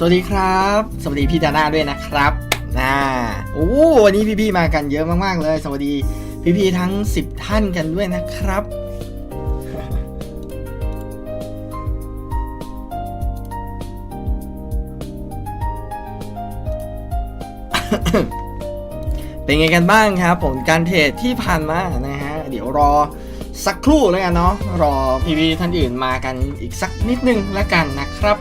สวัสดีครับ สวัสดีพี่ดาน่าด้วยนะครับอ่าโอ้วันนี้พี่ๆมากันเยอะมากๆเลย สวัสดีพี่ๆทั้ง 10 ท่านกันด้วยนะครับเป็นไงกันบ้างครับ ผลการเทรดที่ผ่านมานะฮะ เดี๋ยวรอสักครู่แล้วกันเนาะรอพี่ๆท่านอื่นมากันอีกสักนิดนึงแล้วกันนะครับ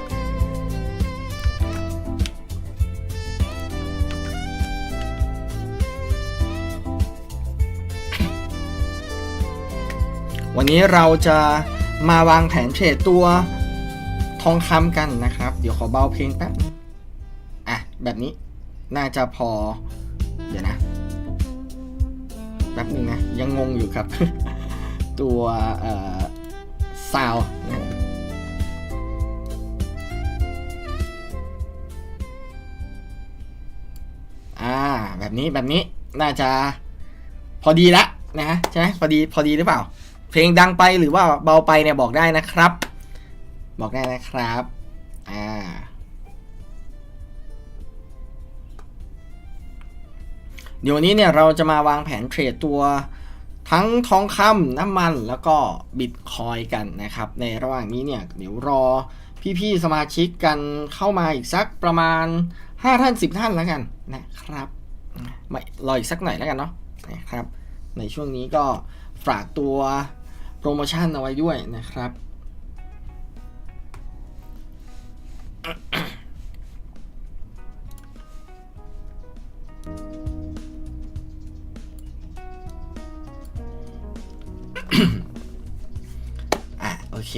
นนี้เราจะมาวางแผนเทรดตัวทองคำกันนะครับ เดี๋ยวขอเบาเพลงแป๊บอะ แบบนี้น่าจะพอ เดี๋ยวนะแป๊บนึงนะ ยังงงอยู่ครับ ตัวเอ่อซาวนะอ่า แบบนี้แบบนี้น่าจะพอดีละนะใช่ไหมพอดีพอดีหรือเปล่า ลงดังไปหรือว่าเบาไปเนี่ยบอกได้นะครับ บอกได้นะครับอ่าเดี๋ยววันนี้เนี่ยเราจะมาวางแผนเทรดตัวทั้งทองคำน้ำมันแล้วก็บิตคอยกันนะครับ ในระหว่างนี้เนี่ยเดี๋ยวรอพี่ๆสมาชิกกันเข้ามาอีกสักประมาณ 5 ท่าน 10 ท่านแล้วกันนะครับไม่รออีกสักหน่อยแล้วกันเนาะนะครับ ในช่วงนี้ก็ฝากตัว โปรโมชั่นเอาไว้ด้วยนะครับ อะ โอเค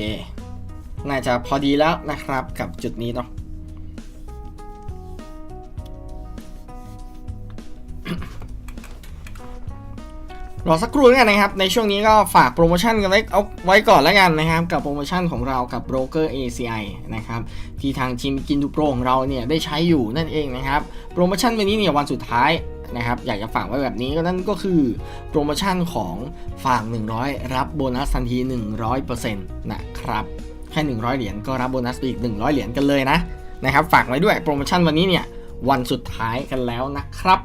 น่าจะพอดีแล้วนะครับกับจุดนี้เนาะ รอสักครู่แล้วกันนะครับ ในช่วงนี้ก็ฝากโปรโมชั่นกันไว้เอาไว้ก่อนแล้วกันนะครับ กับโปรโมชั่นของเรากับโบรกเกอร์ ACI นะครับที่ทางทีมกินดูโปรของเราเนี่ยได้ใช้อยู่นั่นเองนะครับโปรโมชั่นวันนี้เนี่ยวันสุดท้ายนะครับอยากจะฝากไว้แบบนี้ก็นั่นก็คือโปรโมชั่นของฝาก 100 รับโบนัสทันที 100%นะครับแค่ 100 เหรียญก็รับโบนัสอีก 100 เหรียญกันเลยนะนะครับฝากไว้ด้วยโปรโมชั่นวันนี้เนี่ยวันสุดท้ายกันแล้วนะครับ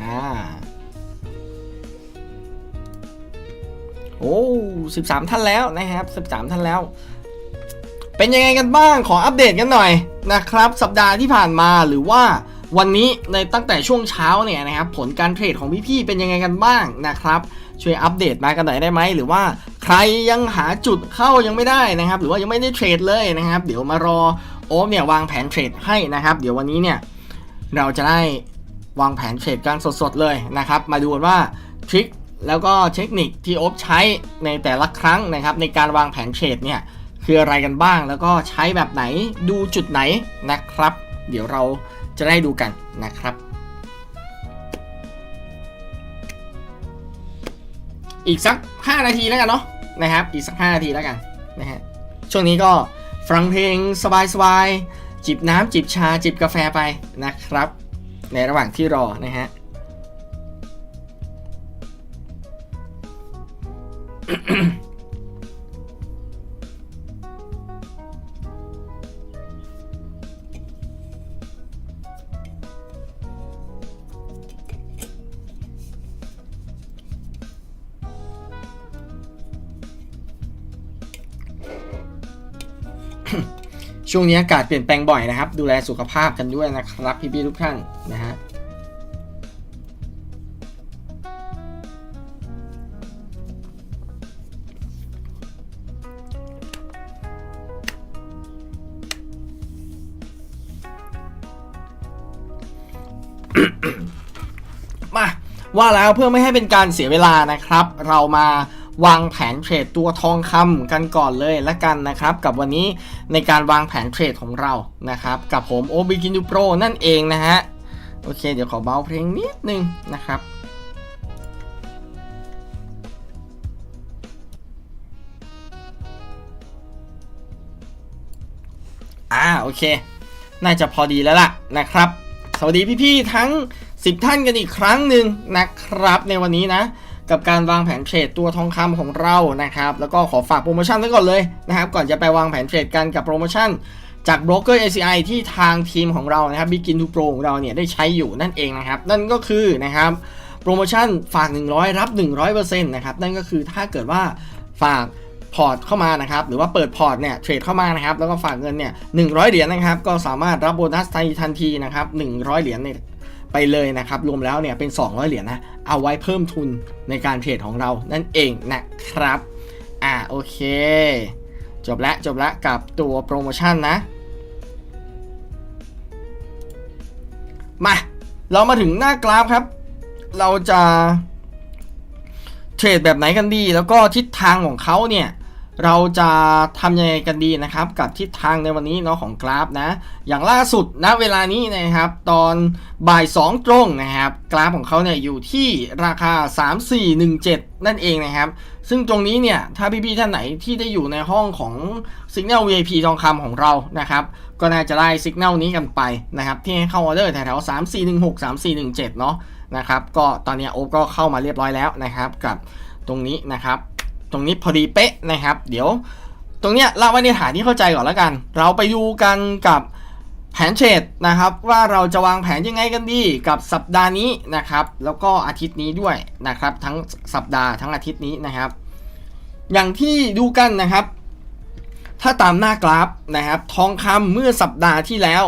อ่า โอ้13ท่านแล้วนะครับ13ท่านแล้ว เป็นยังไงกันบ้างขออัปเดตกันหน่อยนะครับ สัปดาห์ที่ผ่านมาหรือว่าวันนี้ในตั้งแต่ช่วงเช้าเนี่ยนะครับผลการเทรดของพี่ๆเป็นยังไงกันบ้างนะครับ ช่วยอัปเดตมากันหน่อยได้ไหมหรือว่าใครยังหาจุดเข้ายังไม่ได้นะครับ หรือว่ายังไม่ได้เทรดเลยนะครับ เดี๋ยวมารอโอ๊เนี่ยวางแผนเทรดให้นะครับ เดี๋ยววันนี้เนี่ยเราจะได้วางแผนเทรดกันสดๆเลยนะครับ มาดูกันว่าทริค แล้วก็เทคนิคที่โอ๊บใช้ในแต่ละครั้งนะครับในการวางแผนเทรดเนี่ยคืออะไรกันบ้าง แล้วก็ใช้แบบไหนดูจุดไหนนะครับ เดี๋ยวเราจะได้ดูกันนะครับ อีกสัก 5 นาทีแล้วกันเนาะนะครับอีกสัก 5 นาทีแล้วกันนะฮะช่วงนี้ก็ฟังเพลงสบายๆจิบน้ำจิบชาจิบกาแฟไปนะครับ ในระหว่างที่รอนะฮะ ช่วงนี้อากาศเปลี่ยนแปลงบ่อยนะครับ ดูแลสุขภาพกันด้วยนะครับพี่ๆทุกท่านนะฮะ ว่าแล้วเพื่อไม่ให้เป็นการเสียเวลานะครับ เรามาวางแผนเทรดตัวทองคำกันก่อนเลยละกันนะครับ กับวันนี้ในการวางแผนเทรดของเรานะครับ กับผมโอบิกินดูโปรนั่นเองนะฮะโอเค เดี๋ยวขอเบาเพลงนิดนึงนะครับอ่าโอเค น่าจะพอดีแล้วล่ะนะครับ สวัสดีพี่ๆทั้ง 10 ท่านกันอีกครั้งหนึ่งนะครับ ในวันนี้นะ กับการวางแผนเทรดตัวทองคำของเรานะครับ แล้วก็ขอฝากโปรโมชั่นไว้ก่อนเลยนะครับ ก่อนจะไปวางแผนเทรดกันกับโปรโมชั่นจากโบรกเกอร์ ACI ที่ทางทีมของเรานะครับ Begin to Pro ของเราเนี่ยได้ใช้อยู่นั่นเองนะครับ นั่นก็คือนะครับโปรโมชั่นฝาก 100 รับ 100%นะครับนั่นก็คือถ้าเกิดว่าฝากพอร์ตเข้ามานะครับ หรือว่าเปิดพอร์ตเนี่ยเทรดเข้ามานะครับ แล้วก็ฝากเงินเนี่ย100เหรียญนะครับ ก็สามารถรับโบนัสทันทีนะครับ100เหรียญเนี่ย ไปเลยนะครับ รวมแล้วเนี่ยเป็น 200 เหรียญนะ เอาไว้เพิ่มทุนในการเทรดของเรานั่นเองนะครับ อ่าโอเค จบล้วจบล้วกับตัวโปรโมชั่นนะ มา เรามาถึงหน้ากราฟครับ เราจะเทรดแบบไหนกันดี แล้วก็ทิศทางของเขาเนี่ย เราจะทำยังไงกันดีนะครับกับทิศทางในวันนี้เนาะของกราฟนะ อย่างล่าสุดณเวลานี้นะครับ ตอนบ่าย2ตรงนะครับ กราฟของเขาเนี่ยอยู่ที่ราคา 3417 นั่นเองนะครับ ซึ่งตรงนี้เนี่ย ถ้าพี่ๆท่านไหนที่ได้อยู่ในห้องของ Signal VIP ทองคำของเรานะครับ ก็น่าจะได้ Signal นี้กันไปนะครับ ที่ให้เข้าออเดอร์แถวๆ3416 3417 เนาะนะครับ ก็ตอนนี้โอ๊ก็เข้ามาเรียบร้อยแล้วนะครับ กับตรงนี้นะครับ ตรงนี้พอดีเป๊ะนะครับ เดี๋ยว ตรงเนี้ยเล่าไว้ในฐานที่เข้าใจก่อนแล้วกัน เราไปดูกันกับแผนเทรดนะครับ ว่าเราจะวางแผนยังไงกันดีกับสัปดาห์นี้นะครับ แล้วก็อาทิตย์นี้ด้วยนะครับ ทั้งสัปดาห์ทั้งอาทิตย์นี้นะครับ อย่างที่ดูกันนะครับ ถ้าตามหน้ากราฟนะครับ ทองคำเมื่อสัปดาห์ที่แล้ว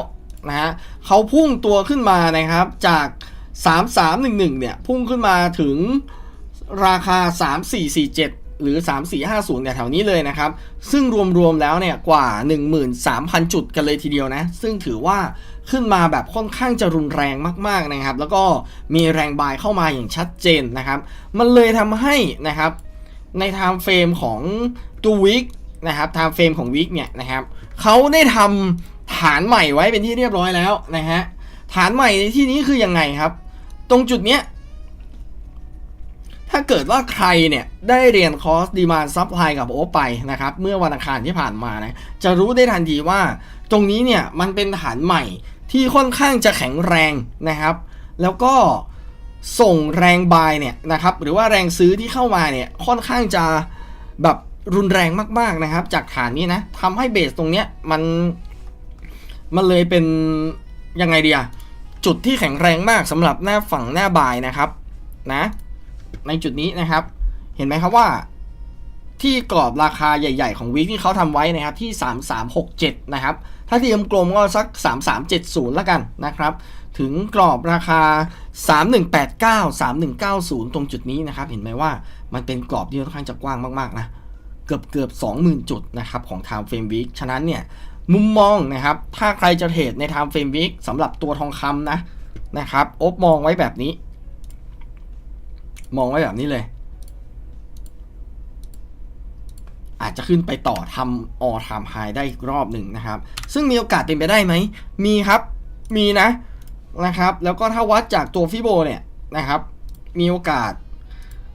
นะฮะเขาพุ่งตัวขึ้นมานะครับจาก 3311 เนี่ย พุ่งขึ้นมาถึงราคา 3447 หรือ 3450เนี่ยแถวนี้เลยนะครับ ซึ่งรวมๆแล้วเนี่ยกว่า 13,000 จุดกันเลยทีเดียวนะ ซึ่งถือว่าขึ้นมาแบบค่อนข้างจะรุนแรงมากๆนะครับ แล้วก็มีแรงบายเข้ามาอย่างชัดเจนนะครับ มันเลยทำให้นะครับในไทม์เฟรมของตัววิกนะครับไทม์เฟรมของวิกเนี่ยนะครับเขาได้ทำฐานใหม่ไว้เป็นที่เรียบร้อยแล้วนะฮะฐานใหม่ในที่นี้คือยังไงครับ ตรงจุดเนี้ย ถ้าเกิดว่าใครเนี่ยได้เรียนคอร์สดีมานซับไ y กับโอไปนะครับเมื่อวันอังคารที่ผ่านมานะจะรู้ได้ทันทีว่า ตรงนี้เนี่ยมันเป็นฐานใหม่ที่ค่อนข้างจะแข็งแรงนะครับ แล้วก็ส่งแรงบายเนี่ยนะครับหรือว่าแรงซื้อที่เข้ามาเนี่ยค่อนข้างจะแบบรุนแรงมากๆนะครับ จากฐานนี้นะทำให้เบสตรงเนี้ยมันมันเลยเป็นยังไงเดีอะจุดที่แข็งแรงมากสำหรับหน้าฝั่งหน้าบายนะครับนะ ในจุดนี้นะครับ เห็นไหมครับว่าที่กรอบราคาใหญ่ ๆ ของวิกที่เขาทำไว้นะครับที่ 3367 นะครับ ถ้าที่กลมๆก็สัก 3370 แล้วกันนะครับ ถึงกรอบราคา 3189 3190 ตรงจุดนี้นะครับ เห็นไหมว่ามันเป็นกรอบที่ค่อนข้างจะกว้างมากๆนะเกือบเกือบ20,000 จุดนะครับของ Time Frame Week ฉะนั้นเนี่ยมุมมองนะครับ ถ้าใครจะเทรดใน Time Frame Week สำหรับตัวทองคำนะนะครับอบมองไว้แบบนี้ มองไว้แบบนี้เลย อาจจะขึ้นไปต่อทำออทำไฮได้อีกรอบหนึ่งนะครับ ซึ่งมีโอกาสเป็นไปได้ไหม มีครับ มีนะนะครับ แล้วก็ถ้าวัดจากตัวฟิโบเนี่ยนะครับ มีโอกาส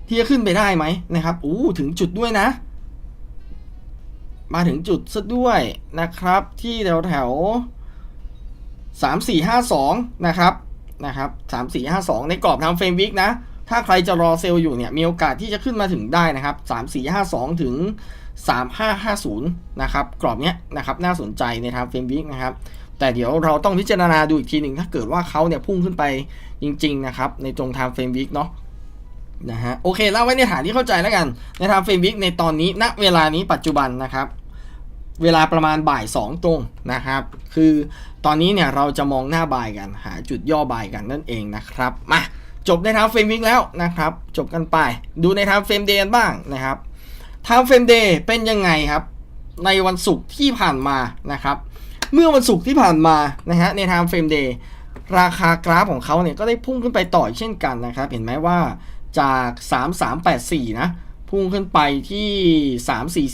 ที่จะขึ้นไปได้ไหมนะครับอู้ถึงจุดด้วยนะ มาถึงจุดซะด้วยนะครับ ที่แถวแถวสามสี่ห้าสองนะครับนะครับสามสี่ห้าสองในกรอบทำเฟรมวิกนะ ถ้าใครจะรอเซลล์อยู่เนี่ยมีโอกาสที่จะขึ้นมาถึงได้นะครับ 3 4 5 2 ถึง 3 5 5 0 นะครับ กรอบเนี้ยนะครับน่าสนใจในทางเฟรมวิกนะครับ แต่เดี๋ยวเราต้องพิจารณาดูอีกทีหนึ่งถ้าเกิดว่าเขาเนี่ยพุ่งขึ้นไปจริง ๆ นะครับ ในตรงทางเฟรมวิกเนาะนะฮะโอเคเล่าไว้ในฐานที่เข้าใจแล้วกัน ในทางเฟรมวิกในตอนนี้ณเวลานี้ปัจจุบันนะครับเวลาประมาณบ่าย 2 ตรงนะครับ คือตอนนี้เนี่ยเราจะมองหน้าบายกัน หาจุดย่อบายกันนั่นเองนะครับ มา จบในทางเฟรมวิกแล้วนะครับ จบกันไป ดูในทางเฟรมเดย์กันบ้างนะครับทางเฟรมเดย์เป็นยังไงครับ ในวันศุกร์ที่ผ่านมานะครับ เมื่อวันศุกร์ที่ผ่านมานะฮะในทางเฟรมเดย์ราคากราฟของเขาเนี่ยก็ได้พุ่งขึ้นไปต่อเช่นกันนะครับ เห็นไหมว่าจาก 3384 นะ พุ่งขึ้นไปที่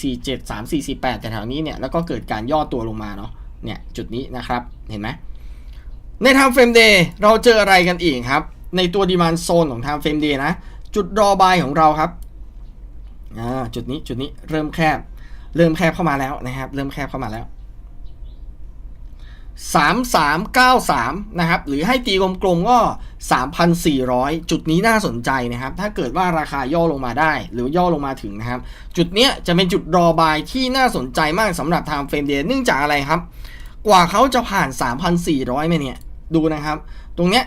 3447 3448แต่แถวนี้เนี่ยแล้วก็เกิดการย่อตัวลงมาเนาะเนี่ยจุดนี้นะครับเห็นไหมในทางเฟรมเดย์เราเจออะไรกันอีกครับ ในตัวดีมานโซนของทางเฟรมเดย์นะ จุดรอบายของเราครับอ่าจุดนี้จุดนี้เริ่มแคบ เริ่มแคบเข้ามาแล้วนะครับ เริ่มแคบเข้ามาแล้ว 3393 นะครับ หรือให้ตีกลมๆก็ 3,400 จุดนี้น่าสนใจนะครับ ถ้าเกิดว่าราคาย่อลงมาได้ หรือย่อลงมาถึงนะครับ จุดเนี้ยจะเป็นจุดรอบายที่น่าสนใจมากสำหรับทางเฟรมเดย์เนื่องจากอะไรครับ กว่าเขาจะผ่าน 3,400มเนี่ย ดูนะครับ ตรงเนี้ย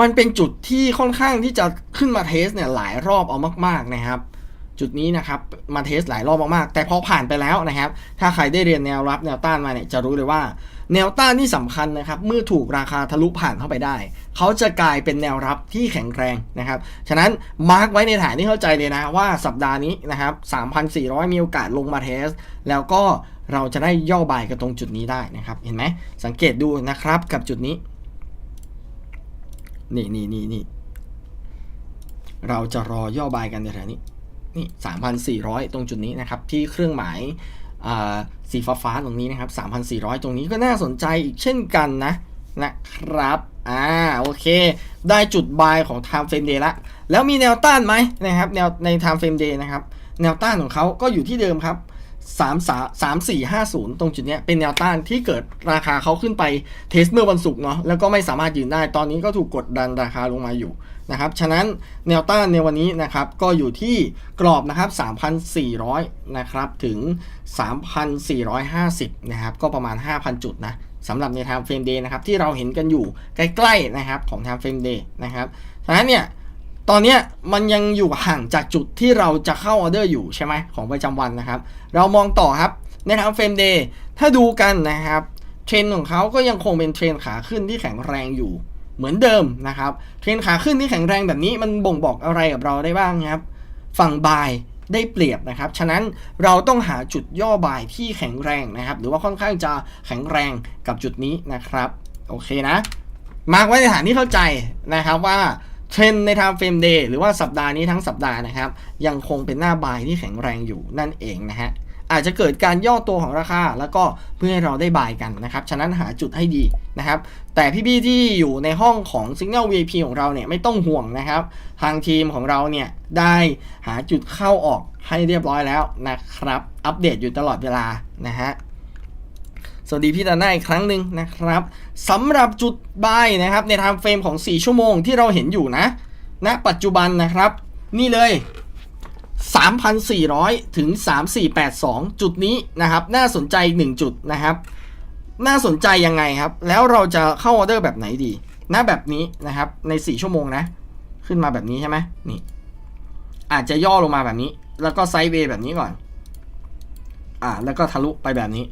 มันเป็นจุดที่ค่อนข้างที่จะขึ้นมาเทสเนี่ยหลายรอบเอามาก ๆนะครับ จุดนี้นะครับมาเทสหลายรอบมากๆแต่พอผ่านไปแล้วนะครับ ถ้าใครได้เรียนแนวรับแนวต้านมาเนี่ยจะรู้เลยว่า แนวต้านที่สำคัญนะครับ เมื่อถูกราคาทะลุผ่านเข้าไปได้ เขาจะกลายเป็นแนวรับที่แข็งแรงนะครับ ฉะนั้นมาร์กไว้ในฐานที่เข้าใจเลยนะว่าสัปดาห์นี้นะครับ3,400 มีโอกาสลงมาเทส แล้วก็เราจะได้ย่อบายกันตรงจุดนี้ได้นะครับ เห็นไหมสังเกตดูนะครับกับจุดนี้ นี่นี่นี่นี่เราจะรอย่อบายกันในแถวนี้ นี่ 3,400 ตรงจุดนี้นะครับ ที่เครื่องหมายสีฟ้าฟ้าๆตรงนี้นะครับ 3,400 ตรงนี้ก็น่าสนใจอีกเช่นกันนะนะครับ อ่า โอเค ได้จุดบายของ time frame day ละ แล้วมีแนวต้านไหมนะครับ แนวใน time frame day นะครับ แนวต้านของเขาก็อยู่ที่เดิมครับ 3 3 3 4 5 0 ตรงจุดนี้เป็นแนวต้านที่เกิดราคาเขาขึ้นไปเทสเมื่อวันศุกร์เนาะแล้วก็ไม่สามารถยืนได้ตอนนี้ก็ถูกกดดันราคาลงมาอยู่นะครับฉะนั้นแนวต้านในวันนี้นะครับก็อยู่ที่กรอบนะครับ3,400นะครับถึง 3,450นะครับก็ประมาณ 5,000 จุดนะสำหรับใน time frame day นะครับที่เราเห็นกันอยู่ใกล้ๆนะครับของ time frame day นะครับฉะนั้นเนี่ย ตอนนี้มันยังอยู่ห่างจากจุดที่เราจะเข้าออเดอร์อยู่ใช่ไหมของประจำวันนะครับ เรามองต่อครับใน time frame day ถ้าดูกันนะครับเทรนของเขาก็ยังคงเป็นเทรนขาขึ้นที่แข็งแรงอยู่เหมือนเดิมนะครับเทรนขาขึ้นที่แข็งแรงแบบนี้มันบ่งบอกอะไรกับเราได้บ้างครับ ฝั่งบายได้เปรียบนะครับ ฉะนั้นเราต้องหาจุดย่อบายที่แข็งแรงนะครับ หรือว่าค่อนข้างจะแข็งแรงกับจุดนี้นะครับ โอเคนะ มาร์กไว้ในฐานที่เข้าใจนะครับว่า เทรนใน time frame day หรือว่าสัปดาห์นี้ทั้งสัปดาห์นะครับ ยังคงเป็นหน้าบายที่แข็งแรงอยู่นั่นเองนะฮะอาจจะเกิดการย่อตัวของราคา แล้วก็เพื่อให้เราได้บายกันนะครับ ฉะนั้นหาจุดให้ดีนะครับ แต่พี่ๆที่อยู่ในห้องของ Signal VIP ของเราเนี่ยไม่ต้องห่วงนะครับ ทางทีมของเราเนี่ยได้หาจุดเข้าออกให้เรียบร้อยแล้วนะครับ อัปเดตอยู่ตลอดเวลานะฮะ สวัสดีพี่ดาน่าอีกครั้งหนึ่งนะครับสำหรับจุดบายนะครับในไทม์เฟรมของ 4 ชั่วโมงที่เราเห็นอยู่นะณปัจจุบันนะครับ นี่เลย 3,400 ถึง 3482 จุดนี้นะครับ น่าสนใจอีกหนึ่งจุดนะครับ น่าสนใจยังไงครับ แล้วเราจะเข้าออเดอร์แบบไหนดีณแบบนี้นะครับใน 4 ชั่วโมงนะ ขึ้นมาแบบนี้ใช่ไหมนี่ อาจจะย่อลงมาแบบนี้ แล้วก็ไซด์เวย์แบบนี้ก่อน อ่า แล้วก็ทะลุไปแบบนี้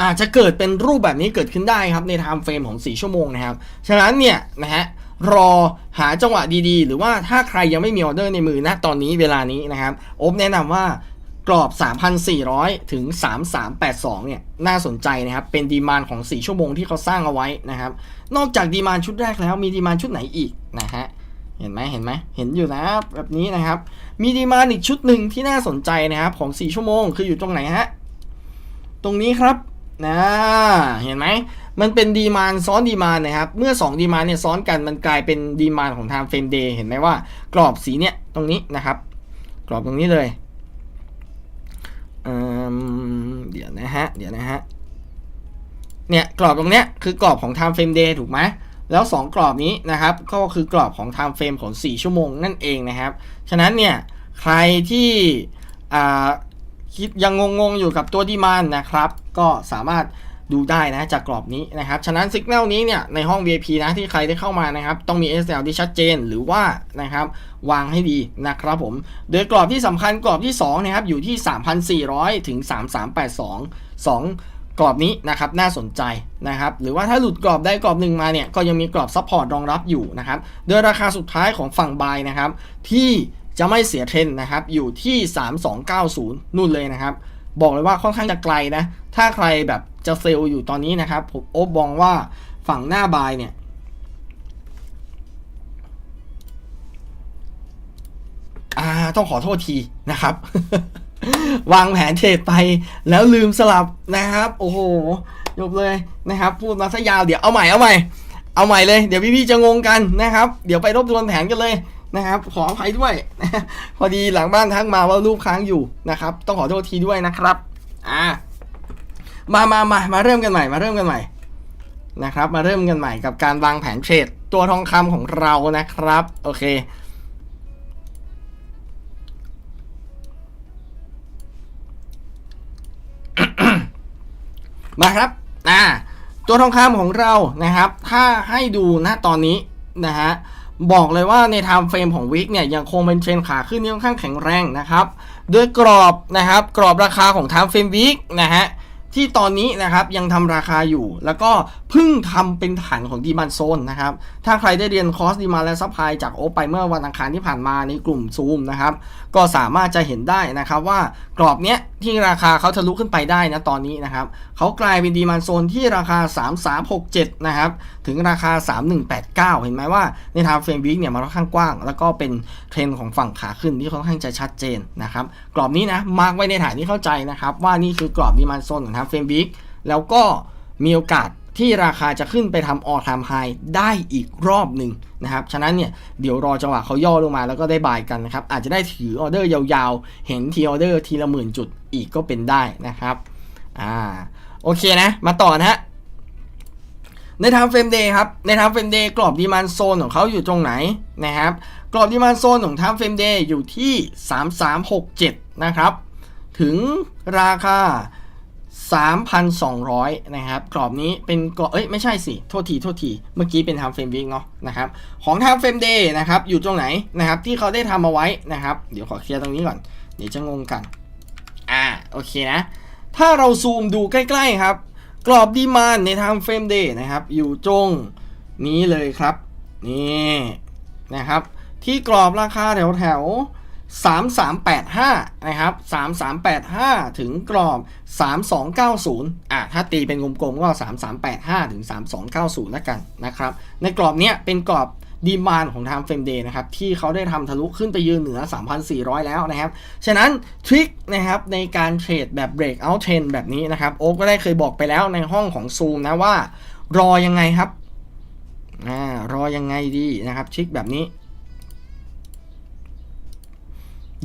อาจจะเกิดเป็นรูปแบบนี้เกิดขึ้นได้ครับในไทม์เฟรมของ 4 ชั่วโมงนะครับ ฉะนั้นเนี่ยนะฮะรอหาจังหวะดีๆ หรือว่าถ้าใครยังไม่มีออเดอร์ในมือนะตอนนี้เวลานี้นะครับโอบแนะนำว่ากรอบ 3,400 ถึง 3382 เนี่ย น่าสนใจนะครับ เป็นดีมานของ 4 ชั่วโมงที่เขาสร้างเอาไว้นะครับ นอกจากดีมานชุดแรกแล้วมีดีมานชุดไหนอีกนะฮะ เห็นไหมเห็นไหมเห็นอยู่นะแบบนี้นะครับ มีดีมานอีกชุดหนึ่งที่น่าสนใจนะครับของ 4 ชั่วโมง คืออยู่ตรงไหนฮะ ตรงนี้ครับ นะเห็นไหมมันเป็นดีมานซ้อนดีมานนะครับ เมื่อ 2 ดีมานเนี่ยซ้อนกันมันกลายเป็นดีมานของ time frame day เห็นไหมว่ากรอบสีเนี่ยตรงนี้นะครับ กรอบตรงนี้เลยเเดี๋ยวนะฮะ เดี๋ยวนะฮะ เนี่ยกรอบตรงเนี้ยคือกรอบของ time frame day ถูกไหมแล้ว 2 กรอบนี้นะครับ ก็คือกรอบของ time frame ของ 4 ชั่วโมงนั่นเองนะครับ ฉะนั้นเนี่ยใครที่ คิดยังงงๆอยู่กับตัวดีมานนะครับ ก็สามารถดูได้นะจากกรอบนี้นะครับ ฉะนั้นสัญญาณนี้เนี่ยในห้อง VIP นะที่ใครได้เข้ามานะครับ ต้องมี SL ที่ชัดเจนหรือว่านะครับวางให้ดีนะครับผม โดยกรอบที่สำคัญกรอบที่2นะครับอยู่ที่ 3,400 ถึง 3382 2 กรอบนี้นะครับน่าสนใจนะครับ หรือว่าถ้าหลุดกรอบได้กรอบหนึ่งมาเนี่ยก็ยังมีกรอบซัพพอร์ตรองรับอยู่นะครับ โดยราคาสุดท้ายของฝั่งบายนะครับที่ จะไม่เสียเทรนนะครับ อยู่ที่ 3290 นู่นเลยนะครับ บอกเลยว่าค่อนข้างจะไกลนะ ถ้าใครแบบจะเซลล์อยู่ตอนนี้นะครับ ผมโอ๊บมองว่าฝั่งหน้าบายเนี่ย อ่า ต้องขอโทษทีนะครับ วางแผนเทรดไปแล้วลืมสลับนะครับ โอ้โหจบเลยนะครับ พูดมาซะยาวเดี๋ยวเอาใหม่เอาใหม่ เอาใหม่เลย เดี๋ยวพี่ๆจะงงกันนะครับ เดี๋ยวไปรบทวนแผนกันเลย นะครับ ขออภัยด้วย พอดีหลังบ้านทักมาว่ารูปค้างอยู่นะครับ ต้องขอโทษทีด้วยนะครับ อ่า มามามามาเริ่มกันใหม่ มาเริ่มกันใหม่นะครับ มาเริ่มกันใหม่กับการวางแผนเทรดตัวทองคำของเรานะครับ โอเคมาครับ อ่า ตัวทองคำของเรานะครับ ถ้าให้ดูณตอนนี้นะฮะ บอกเลยว่าในไทม์เฟรมของวิกเนี่ยยังคงเป็นเทรนขาขึ้นที่ค่อนข้างแข็งแรงนะครับด้วยกรอบนะครับกรอบราคาของไทม์เฟรมวิกนะฮะที่ตอนนี้นะครับยังทำราคาอยู่ แล้วก็ พิ่งทำเป็นฐานของดีมันโซนนะครับ ถ้าใครได้เรียนคอร์สดีมาและซัพพลายจากโอไปเมื่อวันอังคารที่ผ่านมาในกลุ่มซูมนะครับ ก็สามารถจะเห็นได้นะครับว่ากรอบเนี้ยที่ราคาเขาทะลุขึ้นไปได้นะตอนนี้นะครับเขากลายเป็นดีมันโซนที่ราคา 3367 นะครับ ถึงราคา 3189 เห็นไหมว่าในทางเฟรมวิกเนี่ยมันค่อนข้างกว้าง แล้วก็เป็นเทรนด์ของฝั่งขาขึ้นที่ค่อนข้างจะชัดเจนนะครับ กรอบนี้นะมาร์กไว้ในฐานที่เข้าใจนะครับว่านี่คือกรอบดีมันโซนของทางเฟรมวิกแล้วก็มีโอกาส ที่ราคาจะขึ้นไปทำออทามไฮได้อีกรอบหนึ่งนะครับ ฉะนั้นเนี่ยเดี๋ยวรอจังหวะเขาย่อลงมาแล้วก็ได้บายกันนะครับ อาจจะได้ถือออเดอร์ยาวๆ เห็นทีออเดอร์ทีละหมื่นจุดอีกก็เป็นได้นะครับ อ่า โอเคนะ มาต่อนะฮะ ในทางเฟรมเดย์ครับ ในทางเฟรมเดย์กรอบดีมานโซนของเขาอยู่ตรงไหนนะครับ กรอบดีมานโซนของทางเฟรมเดย์อยู่ที่ 3367 นะครับ ถึงราคา 3,200 นะครับ กรอบนี้เป็นกรอบเอ้ย ไม่ใช่สิ โทษที โทษที เมื่อกี้เป็นทำเฟรมวิกเนาะนะครับ ของทำเฟรมเดย์นะครับ อยู่ตรงไหนนะครับ ที่เขาได้ทำเอาไว้นะครับ เดี๋ยวขอเคลียร์ตรงนี้ก่อน เดี๋ยวจะงงกัน อ่า โอเคนะ ถ้าเราซูมดูใกล้ๆครับ กรอบดีมานในทางเฟรมเดย์นะครับ อยู่ตรงนี้เลยครับ นี่นะครับ ที่กรอบราคาแถวๆ 3385 นะครับ 3385 ถึงกรอบ 3290 อะ ถ้าตีเป็นกลมๆก็ 3385 ถึง 3290แล้วกันนะครับ ในกรอบเนี้ยเป็นกรอบดีมานของทางเฟรมเดย์นะครับ ที่เขาได้ทำทะลุขึ้นไปยืนเหนือ 3,400 แล้วนะครับ ฉะนั้นทริคนะครับในการเทรดแบบ breakout trend แบบนี้นะครับ โอ๊คก็ได้เคยบอกไปแล้วในห้องของซูมนะว่า รอยังไงครับอ่ารอยังไงดีนะครับทริคแบบนี้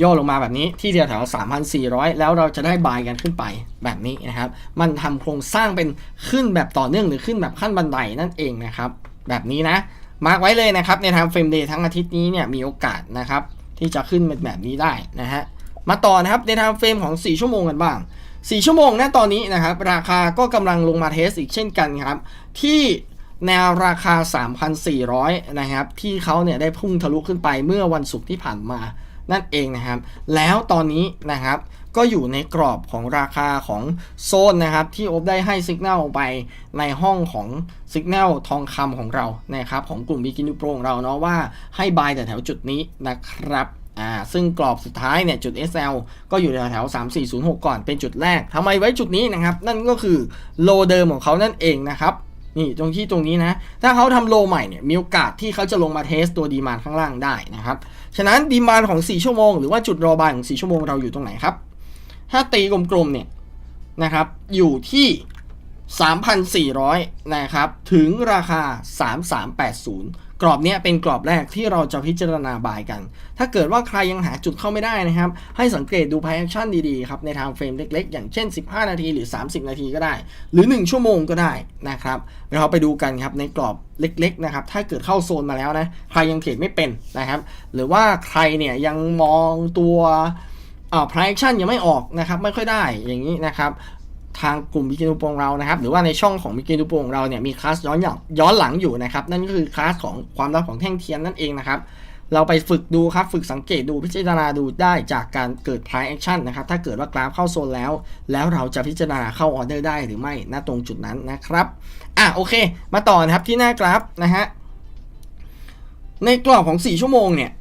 ย่อลงมาแบบนี้ที่แถวๆ3,400 แล้วเราจะได้บายกันขึ้นไปแบบนี้นะครับ มันทำโครงสร้างเป็นขึ้นแบบต่อเนื่องหรือขึ้นแบบขั้นบันไดนั่นเองนะครับ แบบนี้นะ มาร์กไว้เลยนะครับในทางเฟรมเดย์ทั้งอาทิตย์นี้เนี่ยมีโอกาสนะครับ ที่จะขึ้นเป็นแบบนี้ได้นะฮะมาต่อนะครับในทางเฟรมของ 4 ชั่วโมงกันบ้าง 4 ชั่วโมงนะตอนนี้นะครับ ราคาก็กำลังลงมาเทสอีกเช่นกันครับ ที่แนวราคา 3,400 นะครับ ที่เขาเนี่ยได้พุ่งทะลุขึ้นไปเมื่อวันศุกร์ที่ผ่านมา นั่นเองนะครับ แล้วตอนนี้นะครับก็อยู่ในกรอบของราคาของโซนนะครับที่โอบได้ให้สัญญาณไปในห้องของสัญญาณทองคำของเรานะครับของกลุ่ม b ิกินูโปรของเราเนาะว่าให้บายแต่แถวจุดนี้นะครับอ่าซึ่งกรอบสุดท้ายเนี่ยจุด SL ก็อยู่แถวแถว3406 ก่อนเป็นจุดแรกทำไมไว้จุดนี้นะครับ นั่นก็คือโลเดิมของเขานั่นเองนะครับนี่ตรงที่ตรงนี้นะ ถ้าเขาทำโลใหม่เนี่ยมีโอกาสที่เขาจะลงมาเทสตัวดีมานข้างล่างได้นะครับ ฉะนั้นดีมานของ 4 ชั่วโมง หรือว่าจุดรอบายของ 4 ชั่วโมงเราอยู่ตรงไหนครับ ถ้าตีกลมๆเนี่ยนะครับ อยู่ที่ 3,400 นะครับ ถึงราคา 3380 กรอบนี้เป็นกรอบแรกที่เราจะพิจารณาบายกัน ถ้าเกิดว่าใครยังหาจุดเข้าไม่ได้นะครับ ให้สังเกตดู p พ action ดีๆครับในทางเฟรมเล็กๆ อย่างเช่น 15 นาทีหรือ 30 นาทีก็ได้ หรือ 1 ชั่วโมงก็ได้นะครับเราไปดูกันครับในกรอบเล็กๆนะครับถ้าเกิดเข้าโซนมาแล้วนะใครยังเทรดไม่เป็นนะครับ หรือว่าใครเนี่ยยังมองตัวอ่า price action ยังไม่ออกนะครับไม่ค่อยได้อย่างนี้นะครับ ทางกลุ่มบิกินูโปงเรานะครับ หรือว่าในช่องของบิกินูโปงเราเนี่ยมีคลาสย้อนหลังย้อนหลังอยู่นะครับ นั่นก็คือคลาสของความลับของแท่งเทียนนั่นเองนะครับเราไปฝึกดูครับ ฝึกสังเกตดูพิจารณาดูได้จากการเกิด price action นะครับ ถ้าเกิดว่ากราฟเข้าโซนแล้ว แล้วเราจะพิจารณาเข้าออเดอร์ได้หรือไม่ณตรงจุดนั้นนะครับ อะโอเค มาต่อนะครับที่หน้ากราฟนะฮะ ในกรอบของ 4 ชั่วโมงเนี่ย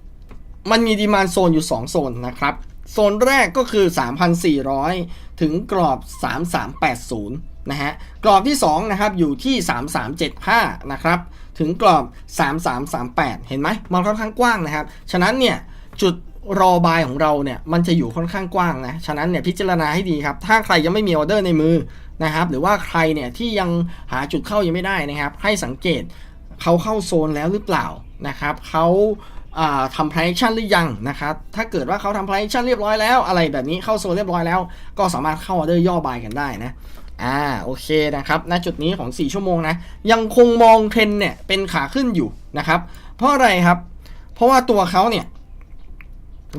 มันมีดีมานโซนอยู่ 2 โซนนะครับ โซนแรกก็คือ 3,400 ถึงกรอบ 3380 นะฮะ กรอบที่ 2 นะครับ อยู่ที่ 3375 นะครับ ถึงกรอบ 3338 เห็นไหมมันค่อนข้างกว้างนะครับ ฉะนั้นเนี่ย จุดรอบายของเราเนี่ยมันจะอยู่ค่อนข้างกว้างนะ ฉะนั้นเนี่ยพิจารณาให้ดีครับ ถ้าใครยังไม่มีออเดอร์ในมือนะครับ หรือว่าใครเนี่ยที่ยังหาจุดเข้ายังไม่ได้นะครับ ให้สังเกตเขาเข้าโซนแล้วหรือเปล่านะครับเขาอ่า ทำ price action หรือยังนะครับ ถ้าเกิดว่าเขาทำ price action เรียบร้อยแล้ว อะไรแบบนี้เข้าโซนเรียบร้อยแล้ว ก็สามารถเข้าออเดอร์ย่อบายกันได้นะ อ่า โอเคนะครับ ณ จุดนี้ของ 4 ชั่วโมงนะ ยังคงมองเทรนเนี่ยเป็นขาขึ้นอยู่นะครับ เพราะอะไรครับ เพราะว่าตัวเขาเนี่ย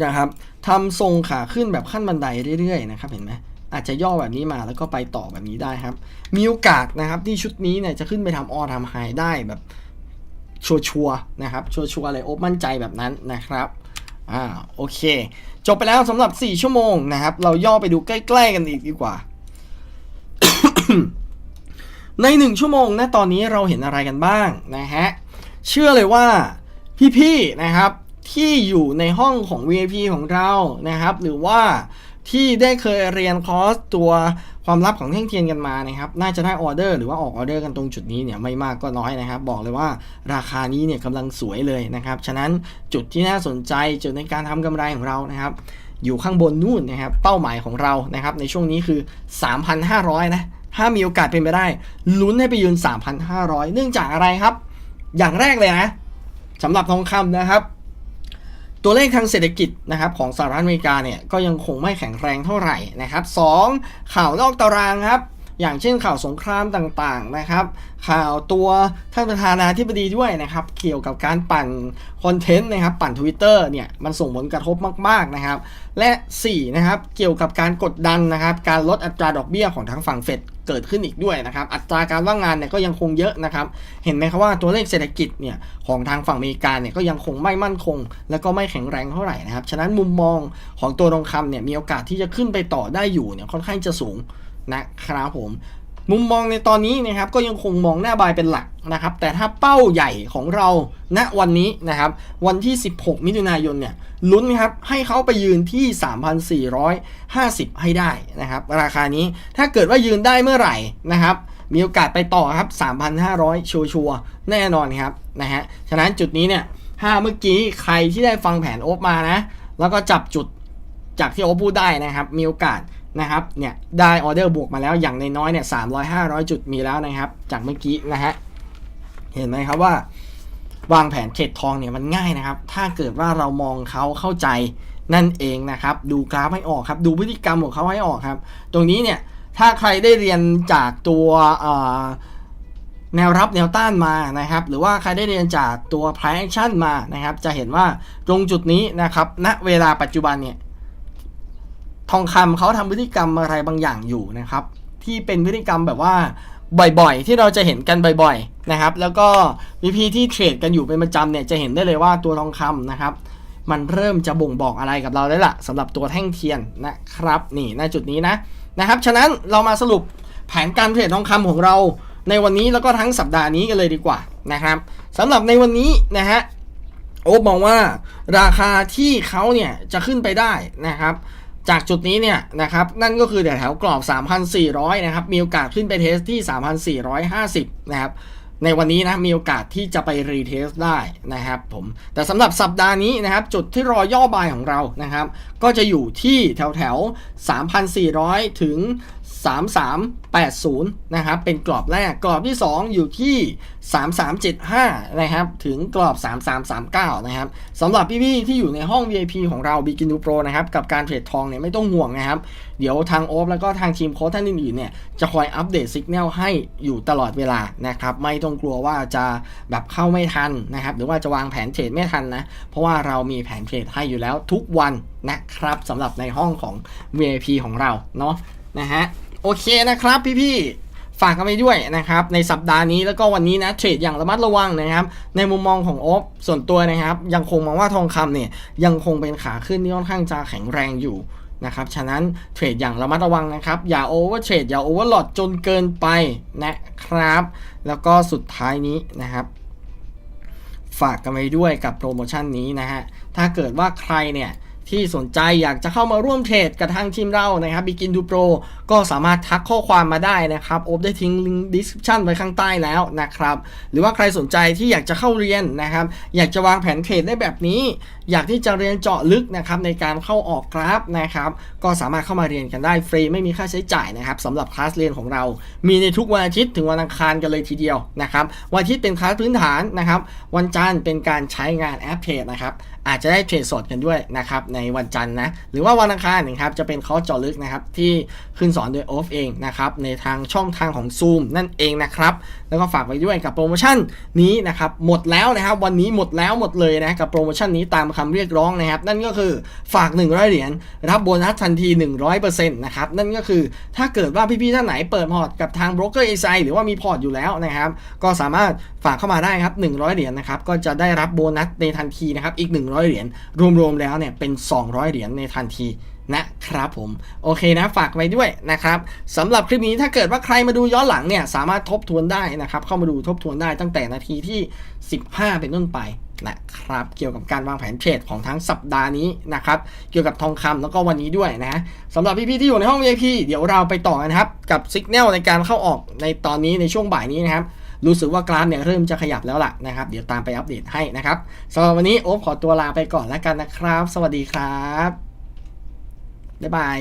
นะครับทำทรงขาขึ้นแบบขั้นบันไดเรื่อยๆนะครับ เห็นไหมอาจจะย่อแบบนี้มาแล้วก็ไปต่อแบบนี้ได้ครับ มีโอกาสนะครับที่ชุดนี้เนี่ยจะขึ้นไปทำออทำไฮได้แบบ ชัวร์ๆนะครับชัวร์ๆเลยโอบมั่นใจแบบนั้นนะครับอ่าโอเค จบไปแล้วสำหรับ 4 ชั่วโมงนะครับ เราย่อไปดูใกล้ ๆ กันอีกดีกว่า ใน 1 ชั่วโมงนะตอนนี้เราเห็นอะไรกันบ้างนะฮะ เชื่อเลยว่าพี่ๆนะครับที่อยู่ในห้องของ VIP ของเรานะครับ หรือว่าที่ได้เคยเรียนคอร์สตัว ความลับของเท่งเทียนกันมานะครับ น่าจะได้ออเดอร์ หรือว่าออกออเดอร์กันตรงจุดนี้เนี่ยไม่มากก็น้อยนะครับ บอกเลยว่าราคานี้เนี่ยกำลังสวยเลยนะครับ ฉะนั้นจุดที่น่าสนใจจุดในการทำกำไรของเรานะครับ อยู่ข้างบนนู่นนะครับ เป้าหมายของเรานะครับ ในช่วงนี้คือ 3,500 นะ ถ้ามีโอกาสเป็นไปได้ ลุ้นให้ไปยืน 3,500 เนื่องจากอะไรครับ อย่างแรกเลยนะสำหรับทองคำนะครับ ตัวเลขทางเศรษฐกิจนะครับของสหรัฐอเมริกาเนี่ยก็ยังคงไม่แข็งแรงเท่าไหร่นะครับสองข่าวนอกตารางครับ อย่างเช่นข่าวสงครามต่างๆนะครับ ข่าวตัวท่านประธานาธิบดีด้วยนะครับ เกี่ยวกับการปั่นคอนเทนต์นะครับ ปั่น Twitter เนี่ยมันส่งผลกระทบมาก ๆนะครับ และ4นะครับเกี่ยวกับการกดดันนะครับ การลดอัตราดอกเบี้ยของทางฝั่งเฟดเกิดขึ้นอีกด้วยนะครับ อัตราการว่างงานเนี่ยก็ยังคงเยอะนะครับ เห็นไหมครับว่าตัวเลขเศรษฐกิจเนี่ยของทางฝั่งอเมริกาเนี่ยก็ยังคงไม่มั่นคง และก็ไม่แข็งแรงเท่าไหร่นะครับ ฉะนั้นมุมมองของตัวทองคำเนี่ยมีโอกาสที่จะขึ้นไปต่อได้อยู่เนี่ยค่อนข้างจะสูง นะครับผมมุมมองในตอนนี้นะครับก็ยังคงมองหน้าบายเป็นหลักนะครับ แต่ถ้าเป้าใหญ่ของเราณวันนี้นะครับ วันที่ 16 มิถุนายนเนี่ยลุ้นครับให้เขาไปยืนที่ 3,450 ให้ได้นะครับ ราคานี้ถ้าเกิดว่ายืนได้เมื่อไหร่นะครับ มีโอกาสไปต่อครับ 3,500 ชัวร์ๆแน่นอนครับนะฮะฉะนั้นจุดนี้เนี่ยถ้าเมื่อกี้ใครที่ได้ฟังแผนโอ๊บมานะ แล้วก็จับจุดจากที่โอ๊บพูดได้นะครับ มีโอกาส นะครับเนี่ยได้ออเดอร์บวกมาแล้วอย่างในน้อยเนี่ยสามร้อยห้าร้อยจุดมีแล้วนะครับ จากเมื่อกี้นะฮะเห็นไหมครับว่าวางแผนเทรดทองเนี่ยมันง่ายนะครับ ถ้าเกิดว่าเรามองเขาเข้าใจนั่นเองนะครับ ดูกราฟให้ออกครับ ดูพฤติกรรมของเขาให้ออกครับ ตรงนี้เนี่ยถ้าใครได้เรียนจากตัวแนวรับแนวต้านมานะครับ หรือว่าใครได้เรียนจากตัว price action มานะครับ จะเห็นว่าตรงจุดนี้นะครับณเวลาปัจจุบันเนี่ย ทองคำเขาทำพฤติกรรมอะไรบางอย่างอยู่นะครับ ที่เป็นพฤติกรรมแบบว่าบ่อยๆ ที่เราจะเห็นกันบ่อยๆนะครับ แล้วก็วิธีที่เทรดกันอยู่เป็นประจำเนี่ยจะเห็นได้เลยว่าตัวทองคำนะครับ มันเริ่มจะบ่งบอกอะไรกับเราได้ละสำหรับตัวแท่งเทียนนะครับนี่ณจุดนี้นะนะครับฉะนั้นเรามาสรุปแผนการเทรดทองคำของเราในวันนี้แล้วก็ทั้งสัปดาห์นี้กันเลยดีกว่านะครับสำหรับในวันนี้นะฮะโอ๊บมองว่าราคาที่เขาเนี่ยจะขึ้นไปได้นะครับ จากจุดนี้เนี่ยนะครับนั่นก็คือแถวๆกรอบ 3,400 นะครับ มีโอกาสขึ้นไปเทสที่ 3,450 นะครับ ในวันนี้นะมีโอกาสที่จะไปรีเทสได้นะครับผมแต่สำหรับสัปดาห์นี้นะครับ จุดที่รอย่อบายของเรานะครับ ก็จะอยู่ที่แถวแถวๆ3,400 ถึง 3380 นะครับ เป็นกรอบแรก กรอบที่ 2 อยู่ที่ 3375 นะครับ ถึงกรอบ 3339 นะครับสำหรับพี่ๆที่อยู่ในห้อง VIP ของเรา Begin to Pro นะครับ กับการเทรดทองเนี่ยไม่ต้องห่วงนะครับ เดี๋ยวทางโอฟแล้วก็ทางทีมโค้ชท่านอื่นๆเนี่ย จะคอยอัปเดตสัญญาณให้อยู่ตลอดเวลานะครับ ไม่ต้องกลัวว่าจะแบบเข้าไม่ทันนะครับ หรือว่าจะวางแผนเทรดไม่ทันนะ เพราะว่าเรามีแผนเทรดให้อยู่แล้วทุกวันนะครับสำหรับในห้องของ VIP ของเราเนาะนะฮะ โอเคนะครับพี่ๆฝากกันไปด้วยนะครับในสัปดาห์นี้แล้วก็วันนี้นะเทรดอย่างระมัดระวังนะครับ ในมุมมองของโอ๊บส่วนตัวนะครับ ยังคงมองว่าทองคำเนี่ยยังคงเป็นขาขึ้นที่ค่อนข้างจะแข็งแรงอยู่นะครับฉะนั้นเทรดอย่างระมัดระวังนะครับ อย่าโอเวอร์เทรดอย่าโอเวอร์หลอดจนเกินไปนะครับ แล้วก็สุดท้ายนี้นะครับ ฝากกันไว้ด้วยกับโปรโมชั่นนี้นะฮะถ้าเกิดว่าใครเนี่ย ที่สนใจอยากจะเข้ามาร่วมเทรดกับทางทีมเรานะครับ Begin to Pro ก็สามารถทักข้อความมาได้นะครับโอบได้ทิ้งลิงก์ description ไว้ข้างใต้แล้วนะครับหรือว่าใครสนใจที่อยากจะเข้าเรียนนะครับอยากจะวางแผนเทรดได้แบบนี้ อยากที่จะเรียนเจาะลึกนะครับในการเข้าออกกราฟนะครับก็สามารถเข้ามาเรียนกันได้ฟรีไม่มีค่าใช้จ่ายนะครับสำหรับคลาสเรียนของเรา มีในทุกวันอาทิตย์ถึงวันอังคารกันเลยทีเดียวนะครับวันอาทิตย์เป็นคลาสพื้นฐานนะครับวันจันทร์เป็นการใช้งานแอปเทรดนะครับ อาจจะได้เทรดสดกันด้วยนะครับในวันจันทร์นะหรือว่าวันอังคารนะครับจะเป็นคอร์สเจาะลึกนะครับที่ขึ้นสอนโดยโอฟเองนะครับในทางช่องทางของ Zoom นั่นเองนะครับแล้วก็ฝากไว้ด้วยกับโปรโมชั่นนี้นะครับหมดแล้วนะครับวันนี้หมดแล้วหมดเลยนะกับโปรโมชั่นนี้ตามคำเรียกร้องนะครับ นั่นก็คือฝาก 100 เหรียญรับโบนัสทันที 100%นะครับนั่นก็คือถ้าเกิดว่าพี่ๆท่านไหนเปิดพอร์ตกับทางโบรกเกอร์เอไหรือว่ามีพอร์ตอยู่แล้วนะครับก็สามารถฝากเข้ามาได้ครับ100 เหรียญนะครับก็จะได้รับโบนัสในทันทีนะครับอีก 100 เหรียญรวมๆแล้วเนี่ยเป็น 200 เหรียญในทันที นะครับผมโอเคนะฝากไว้ด้วยนะครับสำหรับคลิปนี้ถ้าเกิดว่าใครมาดูย้อนหลังเนี่ยสามารถทบทวนได้นะครับ เข้ามาดูทบทวนได้ตั้งแต่นาทีที่ 15 เป็นต้นไปนะครับเกี่ยวกับการวางแผนเทรดของทั้งสัปดาห์นี้นะครับเกี่ยวกับทองคำแล้วก็วันนี้ด้วยนะสำหรับพี่ๆที่อยู่ในห้อง VIP เดี๋ยวเราไปต่อกันครับกับสัญญาณในการเข้าออกในตอนนี้ในช่วงบ่ายนี้นะครับรู้สึกว่ากราฟเนี่ยเริ่มจะขยับแล้วล่ะนะครับเดี๋ยวตามไปอัปเดตให้นะครับสำหรับวันนี้โอ๊ขอตัวลาไปก่อนแล้วกันนะครับ สวัสดีครับ บ๊ายบาย